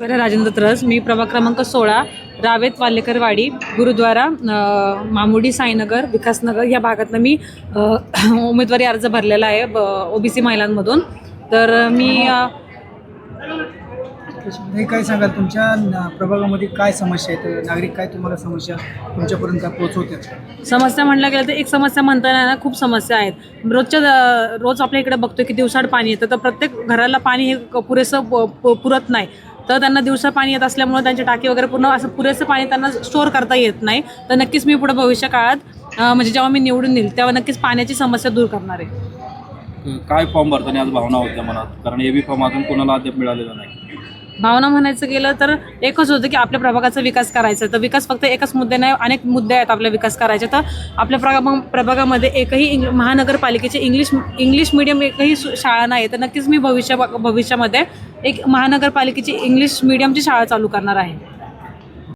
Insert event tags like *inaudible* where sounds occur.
बरं राजेंद्र त्रस. मी प्रभाग क्रमांक सोळा रावेत वाल्लेकरवाडी गुरुद्वारा मामुडी साईनगर विकासनगर या भागातनं मी *clears throat* उमेदवारी अर्ज भरलेला आहे ओबीसी महिलांमधून. तर मी नाही काय सांगाल? तुमच्या न- प्रभागामध्ये काय समस्या आहेत? नागरिक काय तुम्हाला समस्या तुमच्यापर्यंत पोहोचवतात समस्या म्हटलं गेलं तर एक समस्या म्हणता येणार नाही, खूप समस्या आहेत. रोजच्या रोज आपल्या इकडे बघतोय की दिवसाड पाणी येतं तर प्रत्येक घराला पाणी हे पुरेसं पुरत नाही. तर त्यांना दिवसा पाणी येत असल्यामुळे त्यांची टाकी वगैरे पूर्ण असं पुरेसं पाणी त्यांना स्टोअर करता येत नाही. तर नक्कीच मी पुढे भविष्य काळात म्हणजे जेव्हा मी निवडून येईल तेव्हा नक्कीच पाण्याची समस्या दूर करणार आहे. काय फॉर्म भरताना आज भावना होत्या मनात? कारण एबी फॉर्म अजून कोणाला अद्याप मिळालेला नाही. भावना म्हणायचं गेलं तर एकच होतं की आपल्या प्रभागाचा विकास करायचा. तर विकास फक्त एकच मुद्दे नाही अनेक मुद्दे आहेत आपल्या विकास करायचे. तर आपल्या प्रभा प्रभागामध्ये एकही इंग महानगरपालिकेचे इंग्लिश इंग्लिश मिडियम एकही सु- शाळा नाही. तर नक्कीच मी भविष्य भविष्यामध्ये एक महानगरपालिकेची इंग्लिश मिडियमची शाळा चालू करणार आहे.